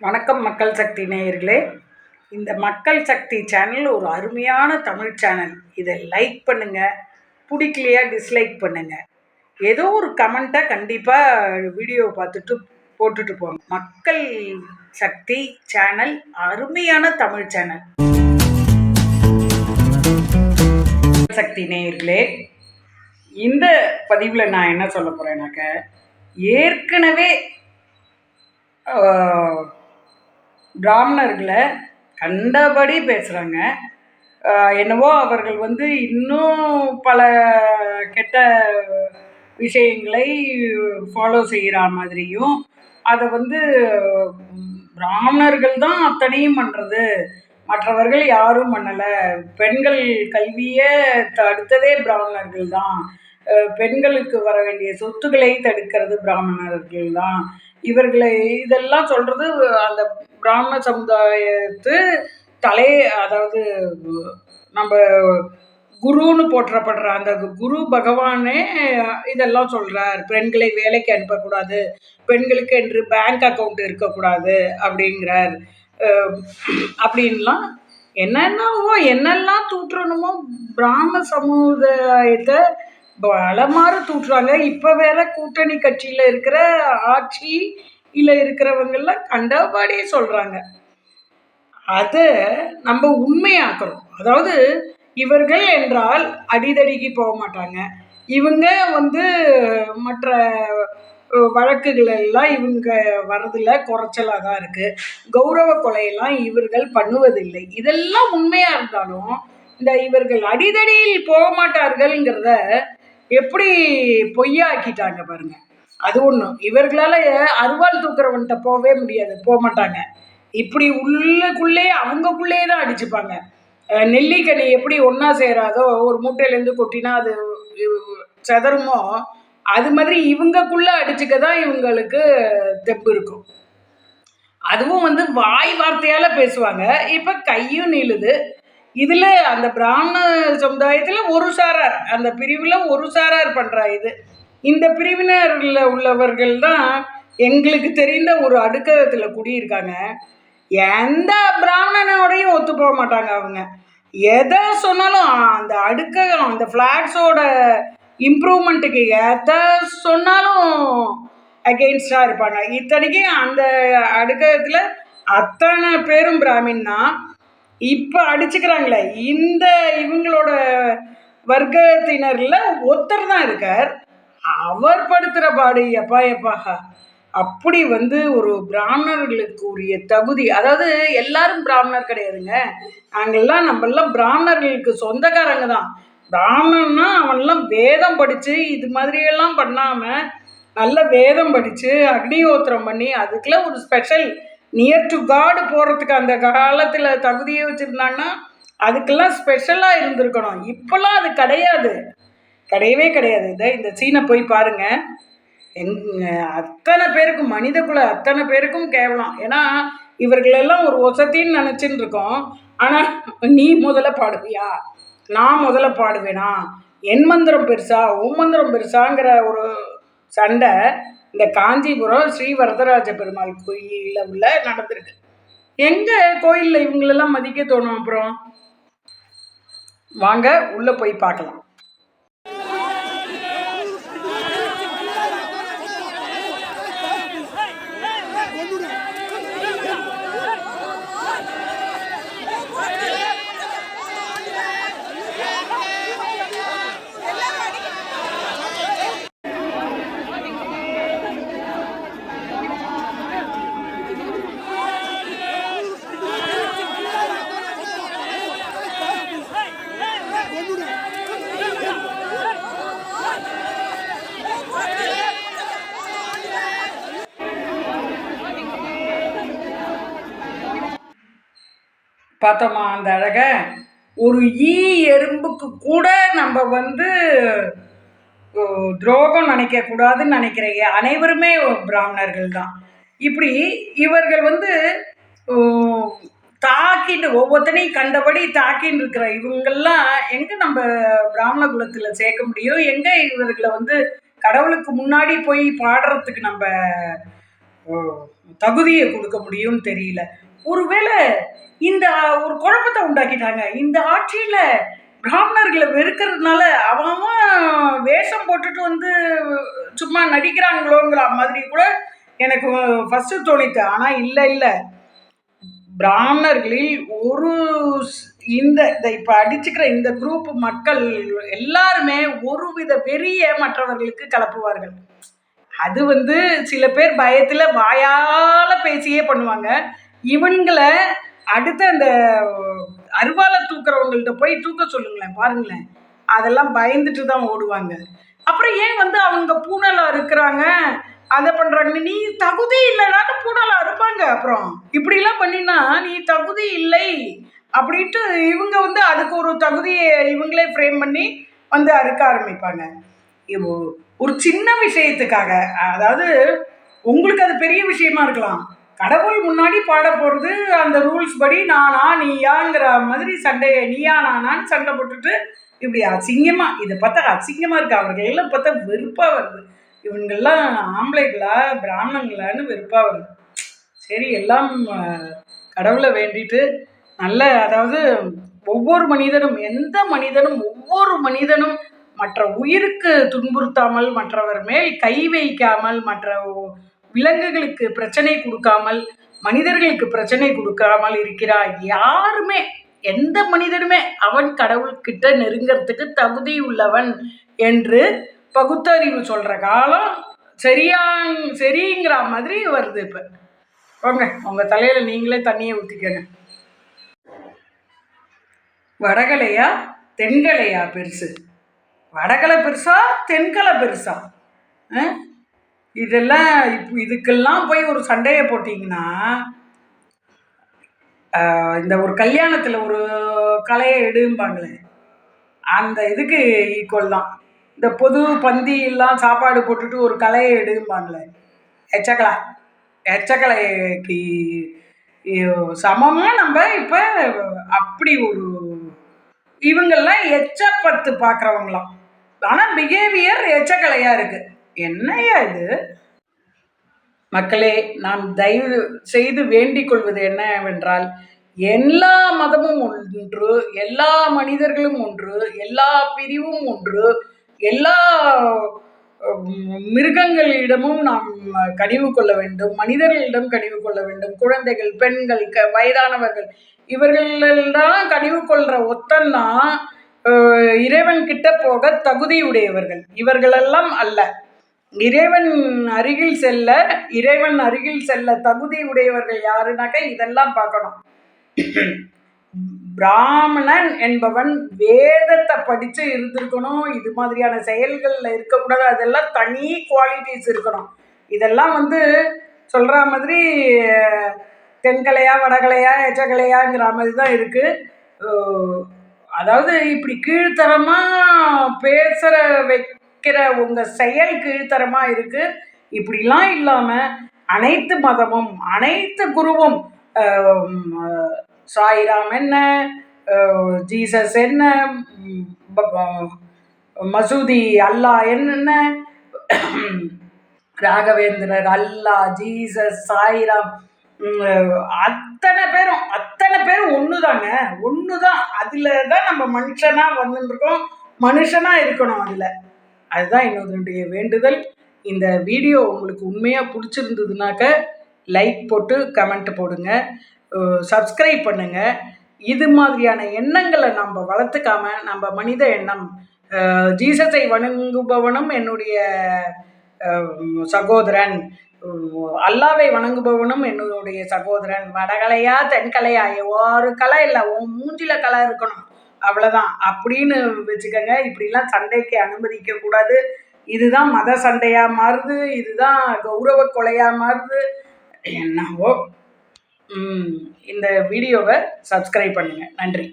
வணக்கம் மக்கள் சக்தி நேயர்களே. இந்த மக்கள் சக்தி சேனல் ஒரு அருமையான தமிழ் சேனல். இதை லைக் பண்ணுங்கள் பிடிக்கலையா டிஸ்லைக் பண்ணுங்கள் ஏதோ ஒரு கமெண்ட்டை கண்டிப்பாக வீடியோ பார்த்துட்டு போட்டுட்டு போங்க. மக்கள் சக்தி சேனல் அருமையான தமிழ் சேனல். சக்தி நேயர்களே இந்த பதிவில் நான் என்ன சொல்ல போகிறேன்னாக்க ஏற்கனவே பிராமணர்களை கண்டபடி பேசுகிறாங்க என்னவோ அவர்கள் வந்து இன்னும் பல கெட்ட விஷயங்களை ஃபாலோ செய்கிற மாதிரியும் அதை வந்து பிராமணர்கள் தான் அத்தனையும் பண்ணுறது மற்றவர்கள் யாரும் பண்ணலை. பெண்கள் கல்வியை தடுத்ததே பிராமணர்கள் தான். பெண்களுக்கு வர வேண்டிய சொத்துக்களை தடுக்கிறது பிராமணர்கள் தான் இவர்களை இதெல்லாம் சொல்கிறது அந்த பிராமண சமுதாயத்து தலை அதாவது நம்ம குருன்னு போற்றப்படுற அந்த குரு பகவானே இதெல்லாம் சொல்கிறார் பெண்களை வேலைக்கு அனுப்பக்கூடாது பெண்களுக்கு என்று பேங்க் அக்கௌண்ட் இருக்கக்கூடாது அப்படிங்கிறார். அப்படின்லாம் என்னென்னவோ என்னெல்லாம் தூற்றணுமோ பிராம சமுதாயத்தை பலமாறு தூற்றுறாங்க. இப்போ வேற கூட்டணி கட்சியில் இருக்கிற ஆட்சியில் இருக்கிறவங்கெல்லாம் கண்டபாடியே சொல்கிறாங்க அதை நம்ம உண்மையாக்குறோம் அதாவது இவர்கள் என்றால் அடிதடிக்கு போக மாட்டாங்க. இவங்க வந்து மற்ற வழக்குகள் எல்லாம் இவங்க வரதில் குறைச்சலாக தான் இருக்குது கௌரவ கொலையெல்லாம் இவர்கள் பண்ணுவதில்லை. இதெல்லாம் உண்மையாக இருந்தாலும் இந்த இவர்கள் அடிதடியில் போக மாட்டார்கள்ங்கிறத எப்படி பொய்யாக்கிட்டாங்க பாருங்க. அது ஒன்று இவர்களால் அருவாள் தூக்குறவன்கிட்ட போகவே முடியாது போக மாட்டாங்க. இப்படி உள்ளுக்குள்ளே அவங்கக்குள்ளேயே தான் அடிச்சுப்பாங்க நெல்லிக்கனி எப்படி ஒன்றா சேராதோ ஒரு மூட்டையிலேருந்து கொட்டினா அது செதறுமோ அது மாதிரி இவங்கக்குள்ளே அடிச்சுக்க தான் இவங்களுக்கு தெப்பு இருக்கும். அதுவும் வந்து வாய் வார்த்தையால் பேசுவாங்க. இப்போ கையும் நீளுது. இதில் அந்த பிராமண சமுதாயத்தில் ஒரு சாரார் அந்த பிரிவில் ஒரு சாரார் பண்ணுறா இது. இந்த பிரிவினரில் உள்ளவர்கள் தான் எங்களுக்கு தெரிந்த ஒரு அடுக்ககத்தில் குடியிருக்காங்க. எந்த பிராமணனோடையும் ஒத்து போக மாட்டாங்க அவங்க. எதை சொன்னாலும் அந்த அடுக்ககம் அந்த ஃப்ளாட்ஸோட இம்ப்ரூவ்மெண்ட்டுக்கு எதை சொன்னாலும் அகெயின்ஸ்டாக இருப்பாங்க. இத்தனைக்கும் அந்த அடுக்ககத்தில் அத்தனை பேரும் பிராமின் தான். இப்போ அடிச்சுக்கிறாங்களே. இந்த இவங்களோட வர்க்கத்தினரில் ஒருத்தர் தான் இருக்கார். அவர் படுத்துகிற பாடு எப்பா எப்பா அப்படி வந்து ஒரு பிராமணர்களுக்கு உரிய தகுதி அதாவது எல்லாரும் பிராமணர் கிடையாதுங்க. நாங்கள்லாம் நம்மெல்லாம் பிராமணர்களுக்கு சொந்தக்காரங்க தான். பிராமணன்னா அவன்லாம் வேதம் படித்து இது மாதிரியெல்லாம் பண்ணாமல் நல்ல வேதம் படித்து அக்னிஹோத்திரம் பண்ணி அதுக்கெல்லாம் ஒரு ஸ்பெஷல் நியர் டு காடு போகிறதுக்கு அந்த காலத்தில் தகுதியை வச்சுருந்தாங்கன்னா அதுக்கெல்லாம் ஸ்பெஷலாக இருந்திருக்கணும். இப்போல்லாம் அது கிடையாது. கிடையவே கிடையாது. இதை இந்த சீனை போய் பாருங்கள் எங் அத்தனை பேருக்கும் மனித குல அத்தனை பேருக்கும் கேவலம். ஏன்னா இவர்களெல்லாம் ஒரு ஒசத்தின்னு நினச்சின்னு இருக்கோம். ஆனால் நீ முதல்ல பாடுவியா? நான் முதல்ல பாடுவேனா? என் மந்திரம் பெருசா? உன் மந்திரம் பெருசாங்கிற ஒரு சண்டை இந்த காஞ்சிபுரம் ஸ்ரீ வரதராஜ பெருமாள் கோயிலில் உள்ள நடந்திருக்கு. எங்கே கோயிலில் இவங்களெல்லாம் மதிக்க தோணும் அப்புறம்? வாங்க உள்ளே போய் பார்க்கலாம். பார்த்தோமா அந்த அழகை? ஒரு ஈ எறும்புக்கு கூட நம்ம வந்து துரோகம் நினைக்கக்கூடாதுன்னு நினைக்கிறீங்க அனைவருமே பிராமணர்கள் தான் இப்படி இவர்கள் வந்து தாக்கின்னு தாக்கிட்டு ஒவ்வொருத்தனையும் கண்டபடி தாக்கின்னு இருக்கிற இவங்கெல்லாம் எங்கே நம்ம பிராமண குலத்தில் சேர்க்க முடியும்? எங்கே இவர்களை வந்து கடவுளுக்கு முன்னாடி போய் பாடுறதுக்கு நம்ம தகுதியை கொடுக்க முடியும்னு தெரியல. ஒருவேளை இந்த ஒரு குழப்பத்தை உண்டாக்கிட்டாங்க. இந்த ஆட்சியில் பிராமணர்களை வெறுக்கிறதுனால அவன் வேஷம் போட்டுட்டு வந்து சும்மா நடிக்கிறாங்களோங்கிற மாதிரி கூட எனக்கு ஃபஸ்ட்டு தோணித்து. ஆனால் இல்லை இல்லை. பிராமணர்களில் ஒரு இந்த இந்த இப்போ அடிச்சுக்கிற இந்த குரூப் மக்கள் எல்லாருமே ஒரு வித பெரிய மற்றவர்களுக்கு கலப்புவார்கள். அது வந்து சில பேர் பயத்தில் வாயால் பேசியே பண்ணுவாங்க. இவங்களை அடுத்த அந்த அருவாலை தூக்குறவங்கள்ட்ட போய் தூக்க சொல்லுங்களேன் பாருங்களேன். அதெல்லாம் பயந்துட்டு தான் ஓடுவாங்க. அப்புறம் ஏன் வந்து அவங்க பூனலாக இருக்கிறாங்க? அதை பண்ணுறாங்க நீ தகுதி இல்லைனாலும் பூனலாக இருப்பாங்க அப்புறம். இப்படிலாம் பண்ணினா நீ தகுதி இல்லை. அப்படின்ட்டு இவங்க வந்து அதுக்கு ஒரு தகுதியை இவங்களே ஃப்ரேம் பண்ணி வந்து அறுக்க ஆரம்பிப்பாங்க. ஒரு சின்ன விஷயத்துக்காக அதாவது உங்களுக்கு அது பெரிய விஷயமா இருக்கலாம். கடவுள் முன்னாடி பாட போகிறது அந்த ரூல்ஸ் படி நானா நீயாங்கிற மாதிரி சண்டையை நீயா நானான்னு சண்டை போட்டுட்டு இப்படி அசிங்கமாக இதை பார்த்தா அசிங்கமாக இருக்குது அவர்கள் எல்லாம் பார்த்தா வெறுப்பாக வருது. இவங்கெல்லாம் ஆம்பளைகளா பிராமணங்களான்னு வெறுப்பாக வருது. சரி எல்லாம் கடவுளை வேண்டிட்டு நல்ல அதாவது ஒவ்வொரு மனிதனும் எந்த மனிதனும் ஒவ்வொரு மனிதனும் மற்ற உயிருக்கு துன்புறுத்தாமல் மற்றவர் மேல் கை வைக்காமல் மற்ற விலங்குகளுக்கு பிரச்சனை கொடுக்காமல் மனிதர்களுக்கு பிரச்சனை கொடுக்காமல் இருக்கிறார் யாருமே எந்த மனிதனுமே அவன் கடவுள்கிட்ட நெருங்கிறதுக்கு தகுதி உள்ளவன் என்று பகுத்தறிவு சொல்கிற காலம் சரியா சரிங்கிற மாதிரி வருது இப்போ. வாங்க உங்கள் தலையில் நீங்களே தண்ணியை ஊற்றிக்கங்க வடகலையா தென்கலையா பெருசு? வடகலை பெருசா தென்கலை பெருசா? இதெல்லாம் இப்போ இதுக்கெல்லாம் போய் ஒரு சண்டையை போட்டிங்கன்னா இந்த ஒரு கல்யாணத்தில் ஒரு கலையை எடும்பாங்களே அந்த இதுக்கு ஈக்குவல் தான். இந்த பொது பந்தியெல்லாம் சாப்பாடு போட்டுட்டு ஒரு கலையை எடும்பாங்களே எச்சக்கலை எச்சக்கலைக்கு சமமாக நம்ம இப்போ அப்படி ஒரு இவங்கெல்லாம் எச்சப்பத்து பார்க்குறவங்களாம் ஆனால் பிஹேவியர் எச்சக்கலையாக இருக்குது என்னையா இது? மக்களே நாம் தயவு செய்து வேண்டிக் கொள்வது என்னவென்றால் எல்லா மதமும் ஒன்று எல்லா மனிதர்களும் ஒன்று எல்லா பிரிவும் ஒன்று எல்லா மிருகங்களிடமும் நாம் கனிவு கொள்ள வேண்டும் மனிதர்களிடம் கனிவு கொள்ள வேண்டும் குழந்தைகள் பெண்கள் க வயதானவர்கள் இவர்களெல்லாம் கனிவு கொள்கிற ஒத்தன்னா இறைவன் கிட்ட போக தகுதியுடையவர்கள். இவர்களெல்லாம் அல்ல. இறைவன் அருகில் செல்ல இறைவன் அருகில் செல்ல தகுதி உடையவர்கள் யாருனாக்க இதெல்லாம் பார்க்கணும். பிராமணன் என்பவன் வேதத்தை படித்து இருந்திருக்கணும் இது மாதிரியான செயல்களில் இருக்கக்கூடாது அதெல்லாம் தனி குவாலிட்டிஸ் இருக்கணும். இதெல்லாம் வந்து சொல்கிற மாதிரி தென்கலையா வடகலையா எச்சகலையாங்கிற மாதிரி தான் இருக்குது அதாவது இப்படி கீழ்த்தரமாக பேசுகிற வை வைக்கிற உங்கள் செயல் கீழ்த்தரமாக இருக்குது இப்படிலாம் இல்லாமல் அனைத்து மதமும் அனைத்து குருவும் சாய்ராம் என்ன ஜீசஸ் என்ன மசூதி அல்லா என்னென்ன ராகவேந்திரர் அல்லா ஜீசஸ் சாய்ராம் அத்தனை பேரும் அத்தனை பேரும் ஒன்று தாங்க ஒன்று தான் அதில் தான் நம்ம மனுஷனாக வந்துருக்கோம் மனுஷனாக இருக்கணும் அதில். அதுதான் என்னுடைய வேண்டுதல். இந்த வீடியோ உங்களுக்கு உண்மையாக பிடிச்சிருந்ததுனாக்க லைக் போட்டு கமெண்ட் போடுங்க. சப்ஸ்கிரைப் பண்ணுங்கள் இது மாதிரியான எண்ணங்களை நம்ம வளர்த்துக்காம நம்ம மனித எண்ணம் ஜீசஸை வணங்குபவனும் என்னுடைய சகோதரன் அல்லாவை வணங்குபவனும் என்னுடைய சகோதரன். வடகலையா தென்கலையா ஒரு கலை இல்லை உன் மூஞ்சில கலை இருக்கணும். அவ்வளோதான் அப்படின்னு வச்சுக்கோங்க இப்படிலாம் சண்டைக்கு அனுமதிக்க கூடாது. இதுதான் மத சண்டையாக மாறுது இதுதான் கௌரவ கொலையாக மாறுது. என்னவோ. இந்த வீடியோவை சப்ஸ்கிரைப் பண்ணுங்கள் நன்றி.